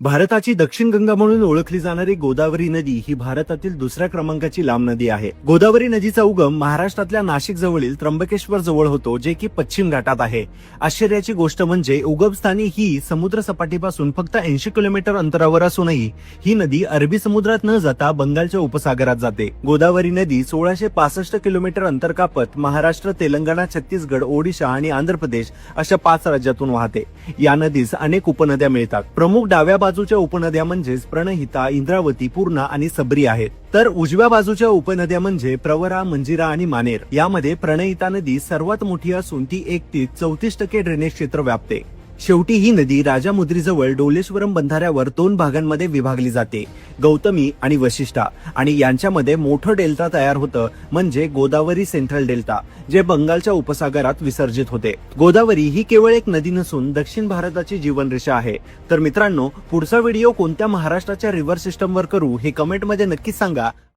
भारताची दक्षिण गंगा म्हणून ओळखली जाणारी गोदावरी नदी ही भारतातील दुसऱ्या क्रमांकाची लांब नदी आहे. गोदावरी नदीचा उगम महाराष्ट्रातल्या नाशिक जवळील त्र्यंबकेश्वर जवळ होतो जे की पश्चिम घाटात आहे. आश्चर्याची गोष्ट म्हणजे उगमस्थानी ही समुद्र सपाटीपासून फक्त ऐंशी किलोमीटर अंतरावर असूनही ही नदी अरबी समुद्रात न जाता बंगालच्या उपसागरात जाते. गोदावरी नदी सोळाशे पासष्ट किलोमीटर अंतर कापत महाराष्ट्र तेलंगणा छत्तीसगड ओडिशा आणि आंध्र प्रदेश अशा पाच राज्यातून वाहते. या नदीस अनेक उपनद्या मिळतात. प्रमुख डाव्या बाजूच्या उपनद्या म्हणजेच प्रणहिता इंद्रावती पूर्णा आणि सबरी आहेत. तर उजव्या बाजूच्या उपनद्या म्हणजे प्रवरा मंजिरा आणि मानेर. यामध्ये प्रणहिता नदी सर्वात मोठी असून ती एकतीस चौतीस टक्के ड्रेनेज क्षेत्र व्यापते. शेवटी ही नदी राजामुद्रीजवळ डोलेश्वरम बंधाऱ्यावर दोन भागांमध्ये विभागली जाते. गौतमी आणि वशिष्ठा. आणि यांच्यामध्ये मोठं डेल्टा तयार होतं म्हणजे गोदावरी सेंट्रल डेल्टा जे बंगालच्या उपसागरात विसर्जित होते. गोदावरी ही केवळ एक नदी नसून दक्षिण भारताची जीवनरेषा आहे. तर मित्रांनो पुढचा व्हिडिओ कोणत्या महाराष्ट्राच्या रिव्हर सिस्टमवर करू हे कमेंटमध्ये नक्कीच सांगा.